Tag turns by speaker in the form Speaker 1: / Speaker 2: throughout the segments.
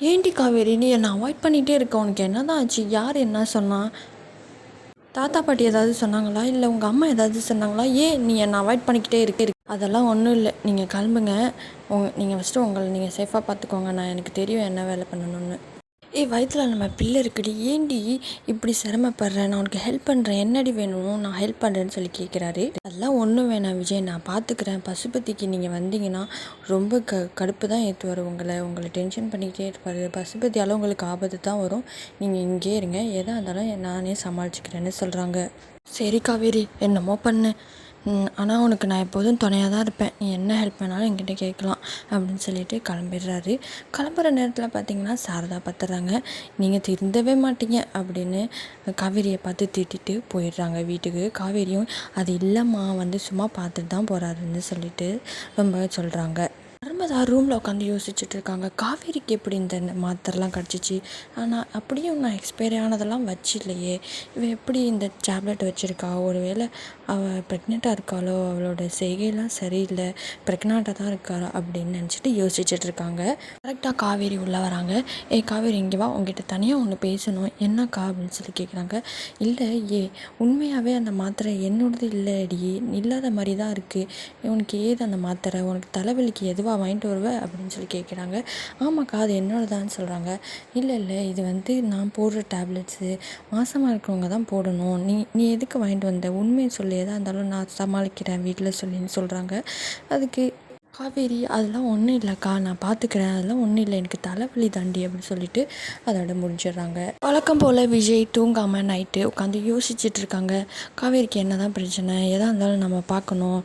Speaker 1: ஏண்டி காவேரி நீ என்னை அவாய்ட் பண்ணிகிட்டே இருக்க. உனக்கு என்ன தான் ஆச்சு? யார் என்ன சொன்னா? தாத்தா பாட்டி ஏதாவது சொன்னாங்களா? இல்லை உங்கள் அம்மா ஏதாவது சொன்னாங்களா? ஏன் நீ என்னை அவாய்ட் பண்ணிக்கிட்டே இருக்க? அதெல்லாம் ஒன்றும் இல்லை. நீங்கள் கிளம்புங்க. உங்க நீங்கள் ஃபஸ்ட்டு உங்களை நீங்கள் சேஃபாக பார்த்துக்கோங்க. நான் எனக்கு தெரியும் என்ன வேலை பண்ணணும்னு. ஏய் வயித்துல நம்ம பிள்ளை இருக்குடி. ஏண்டி இப்படி சிரமப்படுற? நான் உனக்கு ஹெல்ப் பண்ணுறேன் என்னடி வேணும்? நான் ஹெல்ப் பண்ணுறேன்னு சொல்லி கேட்குறாரு அதெல்லாம் ஒன்றும் வேணாம் விஜய். நான் பார்த்துக்கிறேன் பசுபதிக்கு நீங்கள் வந்தீங்கன்னா ரொம்ப க கடுப்பு தான் ஏற்றுவார் உங்களை. உங்களை டென்ஷன் பண்ணிக்கிட்டே இருப்பார். பசுபதியால் உங்களுக்கு ஆபத்து தான் வரும். நீங்கள் இங்கே இருங்க. எதாக இருந்தாலும் நானே சமாளிச்சுக்கிறேன்னு சொல்கிறாங்க சரி காவேரி என்னமோ பண்ணு. ஆனால் உனக்கு நான் எப்போதும் துணையாக தான் இருப்பேன். நீ என்ன ஹெல்ப் வேணாலும் என்கிட்ட கேட்கலாம் அப்படின்னு சொல்லிட்டு கிளம்பிடுறாரு. கிளம்புற நேரத்தில் பார்த்தீங்கன்னா சாரதா பார்த்துறாங்க நீங்கள் திருந்தவே மாட்டீங்க அப்படின்னு காவேரியை பார்த்து திட்டிட்டு போயிடுறாங்க வீட்டுக்கு. காவேரியும் அது இல்லைம்மா வந்து சும்மா பார்த்துட்டு தான் போகிறாருன்னு சொல்லிட்டு ரொம்ப சொல்கிறாங்க நான் ரூமில் உட்காந்து யோசிச்சுட்டு இருக்காங்க காவேரிக்கு எப்படி இந்த மாத்திரைலாம் கிடச்சிச்சு? ஆனால் அப்படியும் நான் எக்ஸ்பைரி ஆனதெல்லாம் வச்சு இல்லையே இவள் எப்படி இந்த டேப்லெட் வச்சுருக்கா? ஒரு வேளை அவள் ப்ரெக்னெண்ட்டாக இருக்காளோ? அவளோட செய்கையெல்லாம் சரியில்லை. ப்ரெக்னெண்ட்டாக தான் இருக்காளா? அப்படின்னு நினச்சிட்டு யோசிச்சுட்டு இருக்காங்க கரெக்டாக காவேரி உள்ளே வராங்க. ஏ காவேரி இங்கே வா. உங்ககிட்ட தனியாக ஒன்று பேசணும். என்னக்கா? அப்படின்னு சொல்லி கேட்குறாங்க இல்லை ஏ உண்மையாகவே அந்த மாத்திரை என்னோடது இல்லைடி. இல்லாத மாதிரி தான் இருக்குது உனக்கு ஏது அந்த மாத்திரை? உனக்கு தலைவலிக்கு எதுவாக வாங்கிட்டு வருவ அப்படின்னு சொல்லி கேட்குறாங்க. ஆமாக்கா அது என்னோடதான்னு சொல்கிறாங்க இல்லை இல்லை இது வந்து நான் போடுற டேப்லெட்ஸு மாசமாக இருக்கிறவங்க தான் போடணும். நீ நீ எதுக்கு வாங்கிட்டு வந்த? உண்மையை சொல்லி. எதாக இருந்தாலும் நான் சமாளிக்கிறேன் வீட்டில் சொல்லின்னு சொல்கிறாங்க அதுக்கு காவேரி அதெல்லாம் ஒன்றும் இல்லைக்கா. நான் பார்த்துக்கிறேன் அதெல்லாம் ஒன்றும் இல்லை. எனக்கு தலைவலி தாண்டி அப்படின்னு சொல்லிட்டு அதோட முடிஞ்சிடுறாங்க. வழக்கம் போல் விஜய் தூங்காமல் நைட்டு உட்காந்து யோசிச்சுட்டு இருக்காங்க. காவேரிக்கு என்ன தான் பிரச்சனை? எதாக இருந்தாலும் நம்ம பார்க்கணும்.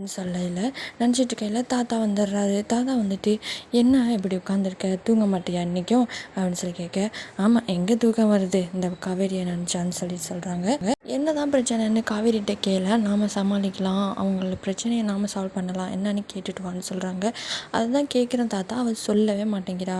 Speaker 1: ஆம், சொல்லல. நினச்சிட்டு இருக்கையில் தாத்தா வந்துடுறாரு. தாத்தா வந்துட்டு என்ன இப்படி உட்காந்துருக்க தூங்க மாட்டியா இன்றைக்கும் அப்படின்னு சொல்லி கேட்க ஆமாம் எங்கே தூக்கம் வருது? இந்த காவேரியை நினச்சான்னு சொல்லி சொல்கிறாங்க என்ன தான் பிரச்சனைன்னு காவேரிகிட்ட கேள நாம் சமாளிக்கலாம். அவங்களோட பிரச்சனையை நாம் சால்வ் பண்ணலாம். என்னன்னு கேட்டுட்டு வான்னு சொல்கிறாங்க அதுதான் கேட்குறேன் தாத்தா அவள் சொல்லவே மாட்டேங்கிறா.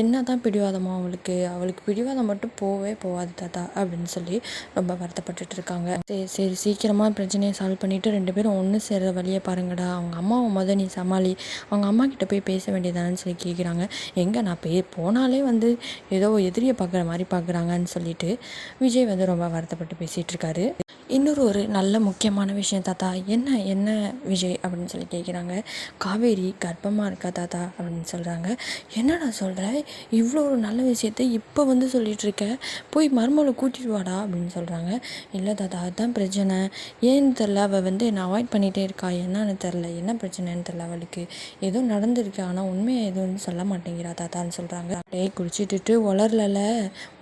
Speaker 1: என்ன தான் பிடிவாதமா அவளுக்கு. அவளுக்கு பிடிவாதம் மட்டும் போவே போகாது தாத்தா அப்படின்னு சொல்லி ரொம்ப வருத்தப்பட்டுட்டு இருக்காங்க. சரி சரி சீக்கிரமாக பிரச்சனையை சால்வ் பண்ணிவிட்டு ரெண்டு பேரும் ஒன்று சேர்ற வழியை பாருங்கடா. அவங்க அம்மாவை முத நீ சமாளி. அவங்க அம்மா கிட்ட போய் பேச வேண்டியதானு சொல்லி கேட்குறாங்க எங்கே நான் பே போனாலே வந்து ஏதோ எதிரியை பார்க்குற மாதிரி பார்க்குறாங்கன்னு சொல்லிட்டு விஜய் வந்து ரொம்ப வருத்தப்பட்டு பேசிகிட்டு இருக்காரு. இன்னொரு ஒரு நல்ல முக்கியமான விஷயம் தாத்தா என்ன என்ன விஜய் அப்படின்னு சொல்லி கேட்குறாங்க காவேரி கர்ப்பமாக இருக்கா தாத்தா அப்படின்னு சொல்கிறாங்க என்னடா சொல்கிற இவ்வளோ ஒரு நல்ல விஷயத்த இப்போ வந்து சொல்லிகிட்ருக்க இருக்க? போய் மருமகளை கூட்டிட்டு வாடா அப்படின்னு சொல்கிறாங்க இல்லை தாத்தா அதுதான் பிரச்சனை. ஏன்னு தெரில அவள் வந்து என்னை அவாய்ட் பண்ணிகிட்டே இருக்கா? என்னன்னு தெரில என்ன பிரச்சனைன்னு தெரில அவளுக்கு. ஏதோ நடந்திருக்கு ஆனால் உண்மையை எதுவும் சொல்ல மாட்டேங்கிறா தாத்தான்னு சொல்கிறாங்க அப்படியே குளிச்சுட்டுட்டு வளரல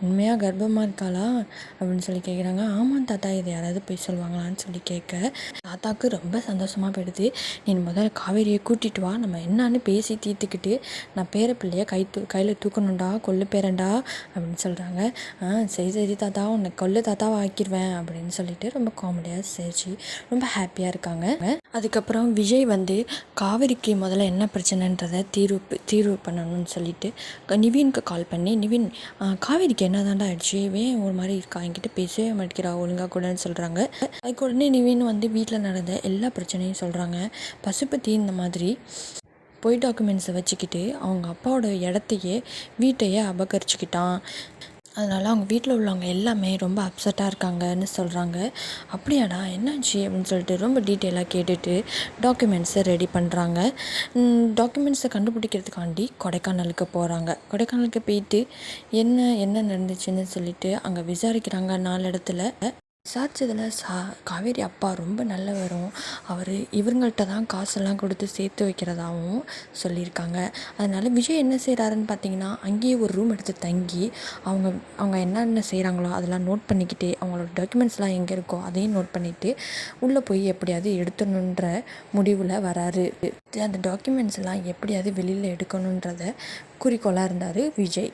Speaker 1: உண்மையாக கர்ப்பமாக இருக்காளா? அப்படின்னு சொல்லி கேட்குறாங்க ஆமாம் தாத்தா இது யாராவது போய் சொல்லுவாங்களான்னு சொல்லி கேட்க தாத்தாவுக்கு ரொம்ப சந்தோஷமாக போயிடுது. நீ முதல்ல காவேரியை கூட்டிட்டு வா. நம்ம என்னன்னு பேசி தீர்த்துக்கிட்டு நான் பேர பிள்ளைய கை தூ கையில் தூக்கணும்டா கொள்ளு பேரண்டா அப்படின்னு சொல்கிறாங்க ஆ சரி சரி தாத்தா உன்னை கொள்ளு தாத்தாவை ஆக்கிடுவேன் அப்படின்னு சொல்லிட்டு ரொம்ப காமெடியாக சேர்ச்சி ரொம்ப ஹாப்பியாக இருக்காங்க. அதுக்கப்புறம் விஜய் வந்து காவேரிக்கு முதல்ல என்ன பிரச்சனைன்றதை தீர்வு தீர்வு பண்ணணும்னு சொல்லிட்டு க- நிவினுக்கு கால் பண்ணி நிவின் காவேரிக்கு என்ன தாண்டா ஆயிடுச்சு ஏன் ஒரு மாதிரி இருக்கா? என்கிட்ட பேசவே மாட்டேங்கிறா ஒழுங்காக கூடன்னு சொல்கிறாங்க அதுக்கு உடனே நிவின் வந்து வீட்டில் நடந்த எல்லா பிரச்சனையும் சொல்கிறாங்க பசுபதி இந்த மாதிரி பொய் டாக்குமெண்ட்ஸை வச்சுக்கிட்டு அவங்க அப்பாவோட இடத்தையே வீட்டையே அபகரிச்சுக்கிட்டான். அதனால் அவங்க வீட்டில் உள்ளவங்க எல்லாமே ரொம்ப அப்செட்டாக இருக்காங்கன்னு சொல்கிறாங்க அப்படியாடா என்னாச்சு அப்படின்னு சொல்லிட்டு ரொம்ப டீட்டெயிலாக கேட்டுட்டு டாக்குமெண்ட்ஸை ரெடி பண்ணுறாங்க டாக்குமெண்ட்ஸை கண்டுபிடிக்கிறதுக்காண்டி கொடைக்கானலுக்கு போகிறாங்க கொடைக்கானலுக்கு போயிட்டு என்ன என்ன நடந்துச்சுன்னு சொல்லிட்டு அங்கே விசாரிக்கிறாங்க. நாலு இடத்துல விசாரிச்சதில் சா காவேரி அப்பா ரொம்ப நல்லவரும். அவர் இவங்கள்ட்ட தான் காசெல்லாம் கொடுத்து சேர்த்து வைக்கிறதாகவும் சொல்லியிருக்காங்க. அதனால் விஜய் என்ன செய்கிறாருன்னு பார்த்தீங்கன்னா அங்கேயே ஒரு ரூம் எடுத்து தங்கி அவங்க அவங்க என்னென்ன செய்கிறாங்களோ அதெல்லாம் நோட் பண்ணிக்கிட்டு அவங்களோட டாக்குமெண்ட்ஸ்லாம் எங்கே இருக்கோ அதையும் நோட் பண்ணிவிட்டு உள்ளே போய் எப்படியாவது எடுத்துணுன்ற முடிவில் வராரு. அந்த டாக்குமெண்ட்ஸ் எல்லாம் எப்படியாவது வெளியில் எடுக்கணுன்றத குறிக்கோளாக இருந்தார் விஜய்.